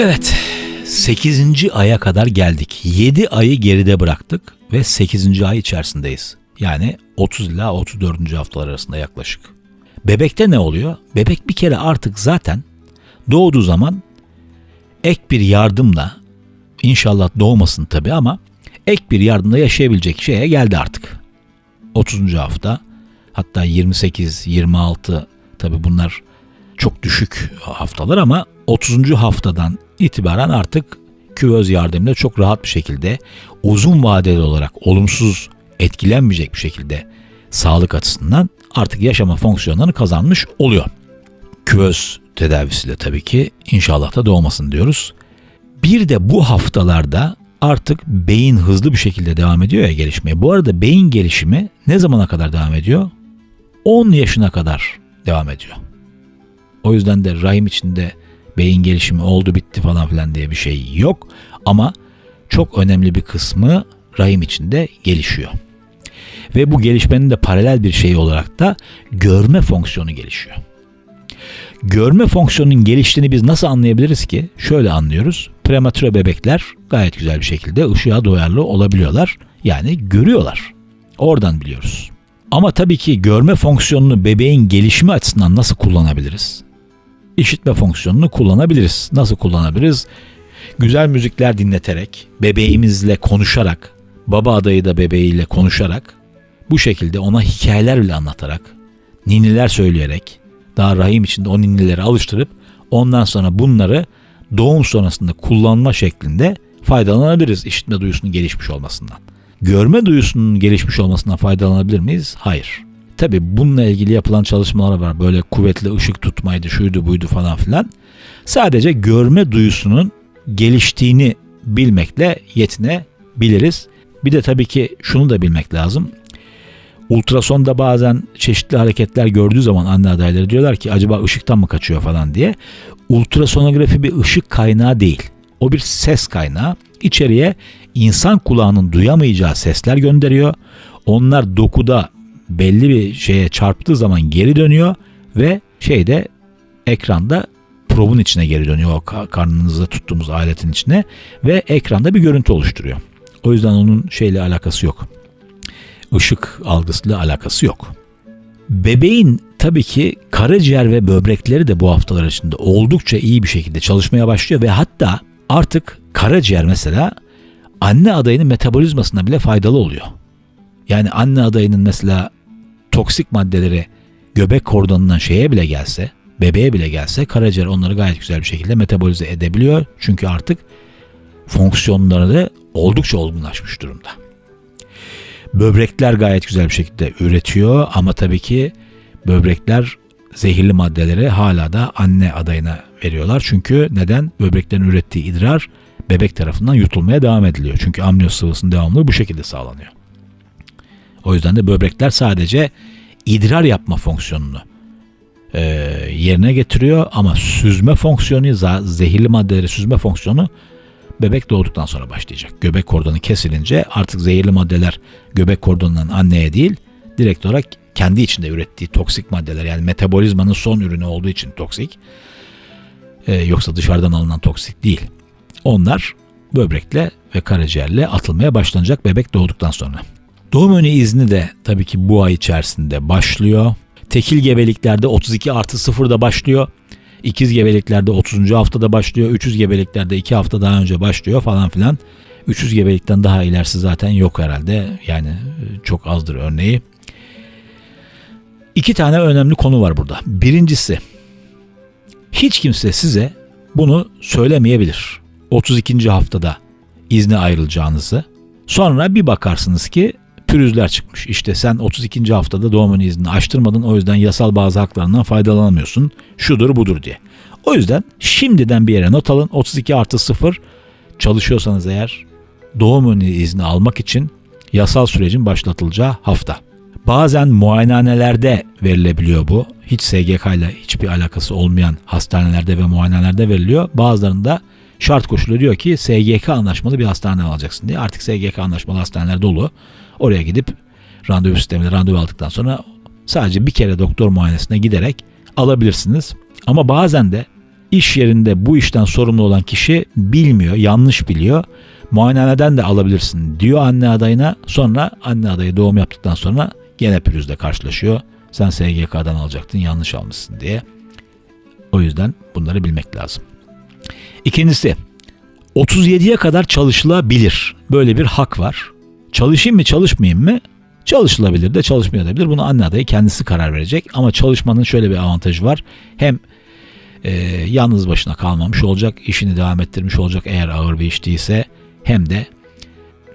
Evet, 8. aya kadar geldik. 7 ayı geride bıraktık ve 8. ay içerisindeyiz. Yani 30 ila 34. haftalar arasında yaklaşık. Bebekte ne oluyor? Bebek bir kere artık zaten doğduğu zaman ek bir yardımla inşallah doğmasın tabii ama ek bir yardımla yaşayabilecek şeye geldi artık. 30. hafta hatta 28, 26 tabii bunlar çok düşük haftalar ama 30. haftadan itibaren artık küvöz yardımıyla çok rahat bir şekilde uzun vadeli olarak olumsuz etkilenmeyecek bir şekilde sağlık açısından artık yaşama fonksiyonlarını kazanmış oluyor. Küvöz tedavisiyle tabii ki inşallah da doğmasın diyoruz. Bir de bu haftalarda artık beyin hızlı bir şekilde devam ediyor ya gelişmeye. Bu arada beyin gelişimi ne zamana kadar devam ediyor? 10 yaşına kadar devam ediyor. O yüzden de rahim içinde beyin gelişimi oldu bitti falan filan diye bir şey yok. Ama çok önemli bir kısmı rahim içinde gelişiyor. Ve bu gelişmenin de paralel bir şey olarak da görme fonksiyonu gelişiyor. Görme fonksiyonunun geliştiğini biz nasıl anlayabiliriz ki? Şöyle anlıyoruz. Prematüre bebekler gayet güzel bir şekilde ışığa duyarlı olabiliyorlar. Yani görüyorlar. Oradan biliyoruz. Ama tabii ki görme fonksiyonunu bebeğin gelişimi açısından nasıl kullanabiliriz? İşitme fonksiyonunu kullanabiliriz. Nasıl kullanabiliriz? Güzel müzikler dinleterek, bebeğimizle konuşarak, baba adayı da bebeğiyle konuşarak, bu şekilde ona hikayeler bile anlatarak, ninniler söyleyerek, daha rahim içinde o ninnileri alıştırıp ondan sonra bunları doğum sonrasında kullanma şeklinde faydalanabiliriz işitme duyusunun gelişmiş olmasından. Görme duyusunun gelişmiş olmasından faydalanabilir miyiz? Hayır. Tabi bununla ilgili yapılan çalışmalar var. Böyle kuvvetli ışık tutmaydı, şuydu buydu falan filan. Sadece görme duyusunun geliştiğini bilmekle yetinebiliriz. Bir de tabii ki şunu da bilmek lazım. Ultrasonda bazen çeşitli hareketler gördüğü zaman anne adayları diyorlar ki acaba ışıktan mı kaçıyor falan diye. Ultrasonografi bir ışık kaynağı değil. O bir ses kaynağı. İçeriye insan kulağının duyamayacağı sesler gönderiyor. Onlar dokuda belli bir şeye çarptığı zaman geri dönüyor ve şeyde ekranda probun içine geri dönüyor. O karnınızda tuttuğumuz aletin içine ve ekranda bir görüntü oluşturuyor. O yüzden onun şeyle alakası yok. Işık algısıyla alakası yok. Bebeğin tabii ki karaciğer ve böbrekleri de bu haftalar içinde oldukça iyi bir şekilde çalışmaya başlıyor ve hatta artık karaciğer mesela anne adayının metabolizmasına bile faydalı oluyor. Yani anne adayının mesela toksik maddeleri göbek kordonundan şeye bile gelse, bebeğe bile gelse karaciğer onları gayet güzel bir şekilde metabolize edebiliyor. Çünkü artık fonksiyonları oldukça olgunlaşmış durumda. Böbrekler gayet güzel bir şekilde üretiyor ama tabii ki böbrekler zehirli maddeleri hala da anne adayına veriyorlar. Çünkü neden? Böbreklerin ürettiği idrar bebek tarafından yutulmaya devam ediliyor. Çünkü amniyoz sıvısının devamlılığı bu şekilde sağlanıyor. O yüzden de böbrekler sadece idrar yapma fonksiyonunu e, yerine getiriyor ama süzme fonksiyonu, zehirli maddeleri süzme fonksiyonu bebek doğduktan sonra başlayacak. Göbek kordonu kesilince artık zehirli maddeler göbek kordonundan anneye değil, direkt olarak kendi içinde ürettiği toksik maddeler yani metabolizmanın son ürünü olduğu için toksik. E, yoksa dışarıdan alınan toksik değil. Onlar böbrekle ve karaciğerle atılmaya başlanacak bebek doğduktan sonra. Doğum önü izni de tabii ki bu ay içerisinde başlıyor. Tekil gebeliklerde 32 artı 0'da başlıyor. İkiz gebeliklerde 30. haftada başlıyor. 300 gebeliklerde 2 hafta daha önce başlıyor falan filan. 300 gebelikten daha ilerisi zaten yok herhalde. Yani çok azdır örneği. İki tane önemli konu var burada. Birincisi hiç kimse size bunu söylemeyebilir. 32. haftada izne ayrılacağınızı. Sonra bir bakarsınız ki pürüzler çıkmış. İşte sen 32. haftada doğum iznini açtırmadın o yüzden yasal bazı haklarından faydalanamıyorsun. Şudur budur diye. O yüzden şimdiden bir yere not alın. 32 artı 0 çalışıyorsanız eğer doğum izni almak için yasal sürecin başlatılacağı hafta. Bazen muayenehanelerde verilebiliyor bu. Hiç SGK ile hiçbir alakası olmayan hastanelerde ve muayenehanelerde veriliyor. Bazılarında şart koşulu diyor ki SGK anlaşmalı bir hastane alacaksın diye. Artık SGK anlaşmalı hastaneler dolu. Oraya gidip randevu sisteminde randevu aldıktan sonra sadece bir kere doktor muayenesine giderek alabilirsiniz. Ama bazen de iş yerinde bu işten sorumlu olan kişi bilmiyor, yanlış biliyor. Muayenehaneden de alabilirsin diyor anne adayına. Sonra anne adayı doğum yaptıktan sonra gene pürüzle karşılaşıyor. Sen SGK'dan alacaktın yanlış almışsın diye. O yüzden bunları bilmek lazım. İkincisi 37'ye kadar çalışılabilir. Böyle bir hak var. Çalışayım mı çalışmayayım mı? Çalışılabilir de çalışmayabilir. Bunu anne adayı kendisi karar verecek. Ama çalışmanın şöyle bir avantajı var. Hem e, yalnız başına kalmamış olacak, işini devam ettirmiş olacak eğer ağır bir iş değilse. Hem de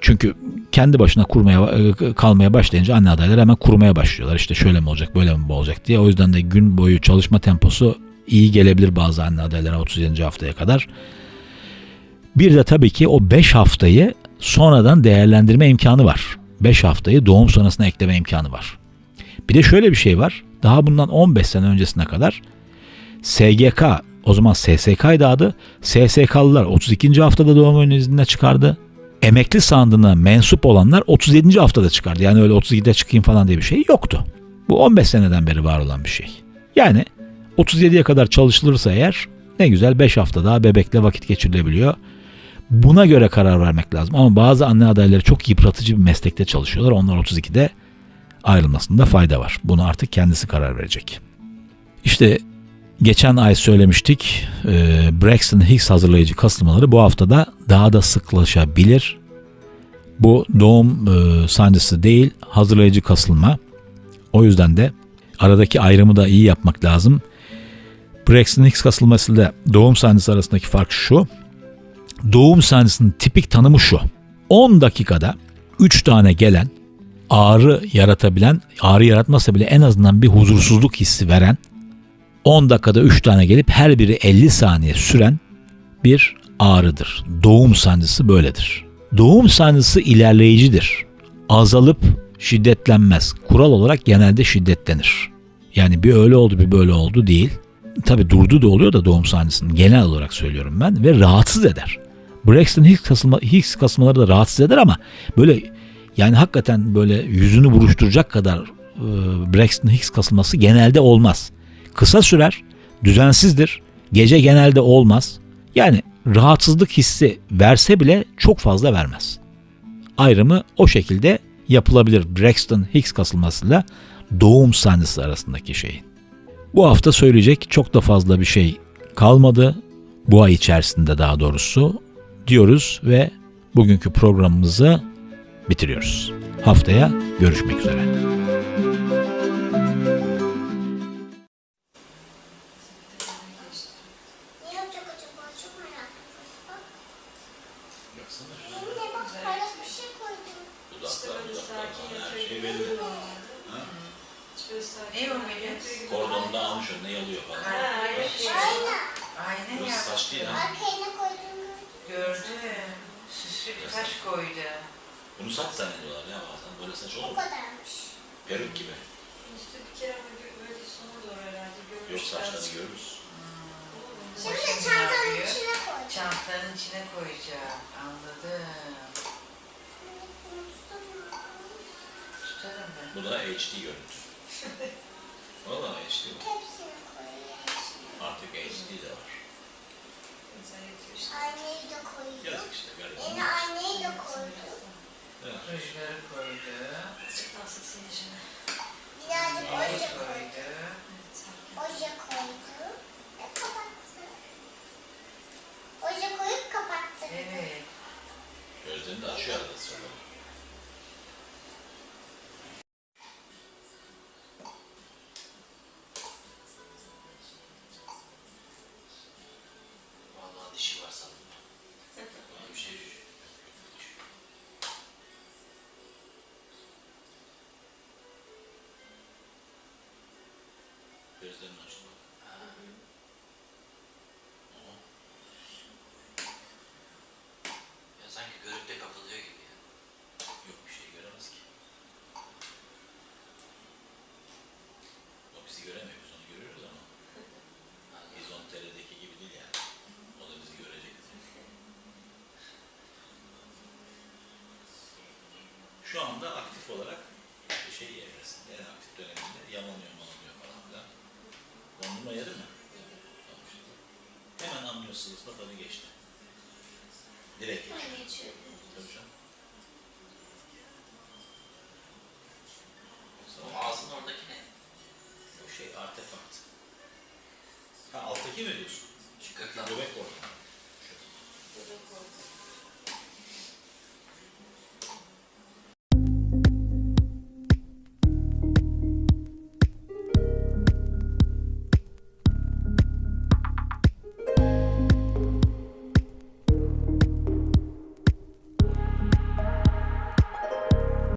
çünkü kendi başına kurmaya e, kalmaya başlayınca anne adayları hemen kurmaya başlıyorlar. İşte şöyle mi olacak, böyle mi olacak diye. O yüzden de gün boyu çalışma temposu iyi gelebilir bazı anne adaylara 37. haftaya kadar. Bir de tabii ki o 5 haftayı sonradan değerlendirme imkanı var. 5 haftayı doğum sonrasına ekleme imkanı var. Bir de şöyle bir şey var. Daha bundan 15 sene öncesine kadar SGK o zaman SSK'ydı adı. SSK'lılar 32. haftada doğum iznine çıkardı. Emekli sandığına mensup olanlar 37. haftada çıkardı. Yani öyle 32'de çıkayım falan diye bir şey yoktu. Bu 15 seneden beri var olan bir şey. Yani 37'ye kadar çalışılırsa eğer ne güzel 5 hafta daha bebekle vakit geçirilebiliyor. Buna göre karar vermek lazım. Ama bazı anne adayları çok yıpratıcı bir meslekte çalışıyorlar. Onlar 32'de ayrılmasında fayda var. Bunu artık kendisi karar verecek. İşte geçen ay söylemiştik e, Braxton Hicks hazırlayıcı kasılmaları bu haftada daha da sıklaşabilir. Bu doğum e, sancısı değil hazırlayıcı kasılma. O yüzden de aradaki ayrımı da iyi yapmak lazım. Braxton Hicks kasılmasıyla doğum sancısı arasındaki fark şu. Doğum sancısının tipik tanımı şu. 10 dakikada 3 tane gelen ağrı yaratabilen, ağrı yaratmasa bile en azından bir huzursuzluk hissi veren 10 dakikada 3 tane gelip her biri 50 saniye süren bir ağrıdır. Doğum sancısı böyledir. Doğum sancısı ilerleyicidir. Azalıp şiddetlenmez. Kural olarak genelde şiddetlenir. Yani bir öyle oldu bir böyle oldu değil. Tabi durdu da oluyor da doğum sancısının genel olarak söylüyorum ben ve rahatsız eder. Braxton Hicks, kasılma, Hicks kasılmaları da rahatsız eder ama böyle yani hakikaten böyle yüzünü buruşturacak kadar e, Braxton Hicks kasılması genelde olmaz. Kısa sürer, düzensizdir, gece genelde olmaz. Yani rahatsızlık hissi verse bile çok fazla vermez. Ayrımı o şekilde yapılabilir Braxton Hicks kasılmasıyla doğum sancısı arasındaki şeyin. Bu hafta söyleyecek çok da fazla bir şey kalmadı. Bu ay içerisinde daha doğrusu diyoruz ve bugünkü programımızı bitiriyoruz. Haftaya görüşmek üzere. Ne şey Ne Kordonda almış önüne yalıyor falan. Aynen. Aynen ya. saç değil ha. Taş koydu. Bunu saç zannediyorlar ya bazen. Böyle saç olur mu? kadarmış. Peruk gibi. Üstü bir kere ama gö- böyle sona doğru herhalde Yok görmüşler. saçlarını görürüz. Şimdi Başını çantanın yapıyor? içine koydum. Çantanın içine koyacağım. Anladım. Tutarım ben. Bu da HD görüntü. Valla HD var. Artık HD de var. Aynayı da koydum. Yazık işte galiba. Aynayı da koydum. Evet. Rujları koydu. Daha sıksın dişini. Birazcık Oje koydu. Oje koydum. Ve kapattım. Oje koyup kapattım. Evet. Gözlerini de açıyor arada sırada. Dondurma yedi mi? Tamam işte. Çayımız sıvısında tadı geçti. Direkt geçti. Aynı içiyor. Tabii canım. O ağzının oradaki ne? o şey artefakt. Ha alttaki mi diyorsun? Gırtlak. Göbek orada. Burada koydu.